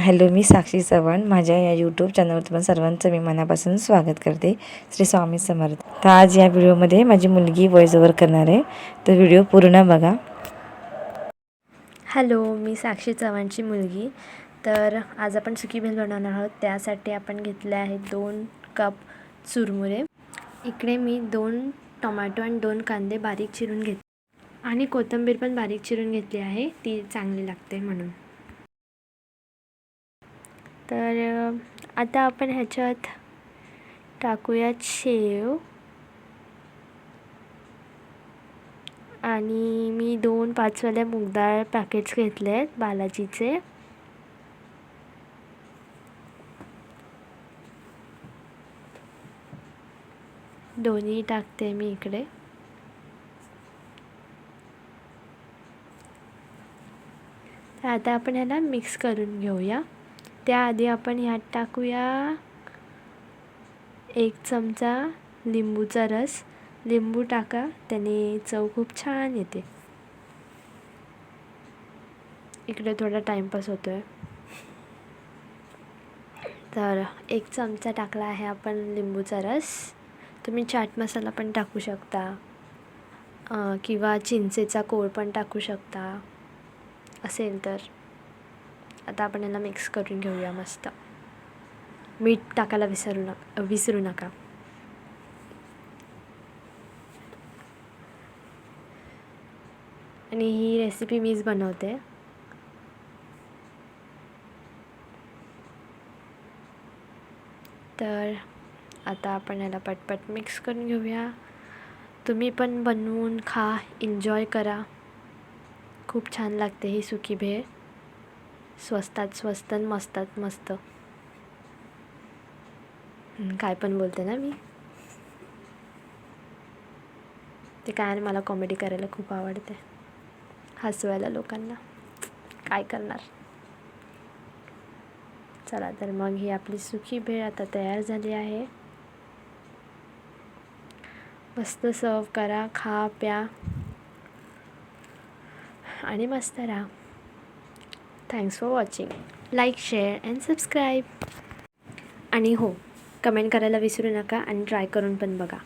Hello मी साक्षी चव्हाण. माझ्या या YouTube चॅनलवर तुम्हाला सर्वांचं मी मनापासून स्वागत करते. श्री स्वामी समर्थ. तर आज या व्हिडिओमध्ये माझी मुलगी वॉइस ओव्हर करणार आहे. तर व्हिडिओ पूर्ण बघा. हॅलो मी साक्षी चव्हाणची मुलगी. तर आज आपण सुकी भेल बनवणार आहोत. त्यासाठी आपण घेतले आहे दोन कप चुरमुरे. इकडे मी दोन टोमॅटो आणि दोन कांदे बारीक चिरून घेतले आणि कोथिंबीर पण बारीक चिरून घेतली आहे. ती चांगली लागते म्हणून. तर आता आपण ह्याच्यात टाकूयात शेव. आणि मी दोन पाचवाल्या मुगडाळ पॅकेट्स घेतले आहेत बालाजीचे. दोन्ही टाकते मी इकडे. तर आता आपण ह्याला मिक्स करून घेऊया. त्याआधी आपण ह्यात टाकूया एक चमचा लिंबूचा रस. लिंबू टाका त्याने चव खूप छान येते. इकडे थोडा टाईमपास होतो आहे तर एक चमचा टाकला आहे आपण लिंबूचा रस. तुम्ही चाट मसाला पण टाकू शकता. किंवा चिंचेचा कोळ पण टाकू शकता. असेल तर. आता आपण याला मिक्स करून घेऊया मस्त. मीठ टाकायला विसरू नका विसरू नका. आणि ही रेसिपी मीच बनवते. तर आता आपण याला पटपट मिक्स करून घेऊया. तुम्ही पण बनवून खा एन्जॉय करा. खूप छान लागते ही सुकी भेळ. स्वस्तात स्वस्त आणि मस्तात मस्त. काय पण बोलते ना मी. ते काय आणि मला कॉमेडी करायला खूप आवडते. हसवायला लोकांना. काय करणार? चला तर मग ही आपली सुखी भेळ आता तयार झाली आहे. मस्त सर्व करा खा प्या. आणि मस्त राहा. Thanks for watching like share and subscribe आणि हो कमेंट करायला विसरू नका आणि ट्राय करून पण बघा.